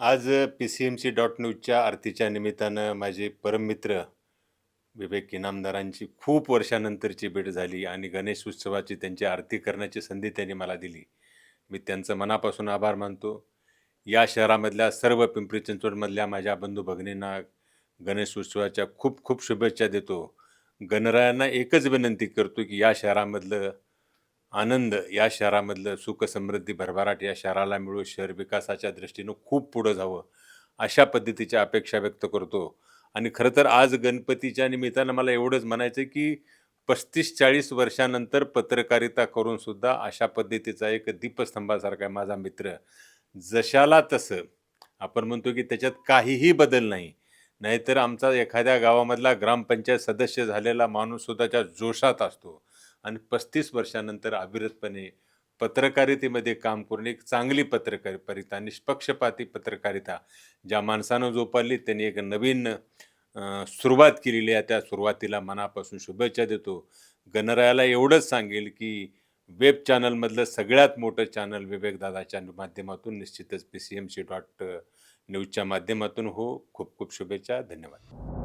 आज P C M C dot न्यूजच्या आरतीच्या निमित्तानं माझे परममित्र विवेक इनामदारांची खूप वर्षानंतरची भेट झाली आणि गणेश उत्सवाची त्यांची आरती करण्याची संधी त्यांनी मला दिली. मी त्यांचं मनापासून आभार मानतो. या शहरामधल्या सर्व पिंपरी चिंचवडमधल्या माझ्या बंधू भगिनींना गणेश उत्सवाच्या खूप खूप शुभेच्छा देतो. गणरायांना एकच विनंती करतो की या शहरामधलं आनंद या शहरामधलं सुख समृद्धी भरभराट या शहराला मिळू शहर विकासाच्या दृष्टीनं खूप पुढं जावं अशा पद्धतीच्या अपेक्षा व्यक्त करतो. आणि खरं तर आज गणपतीच्या निमित्तानं मला एवढंच म्हणायचं की पस्तीस चाळीस वर्षानंतर पत्रकारिता करूनसुद्धा अशा पद्धतीचा एक दीपस्तंभासारखा आहे माझा मित्र. जशाला तसं. आपण म्हणतो की त्याच्यात काहीही बदल नाही. नाहीतर आमचा एखाद्या गावामधला ग्रामपंचायत सदस्य झालेला माणूस स्वतःच्या जोशात असतो. आणि पस्तीस वर्षानंतर अविरतपणे पत्रकारितेमध्ये काम करून एक चांगली पत्रकारिता निष्पक्षपाती पत्रकारिता ज्या माणसानं जोपारली त्यांनी एक नवीन सुरुवात केलेली आहे. त्या सुरुवातीला मनापासून शुभेच्छा देतो. गणरायाला एवढंच सांगेल की वेब चॅनलमधलं सगळ्यात मोठं चॅनल विवेकदादाच्या माध्यमातून निश्चितच P C M C dot न्यूजच्या माध्यमातून हो. खूप खूप शुभेच्छा. धन्यवाद.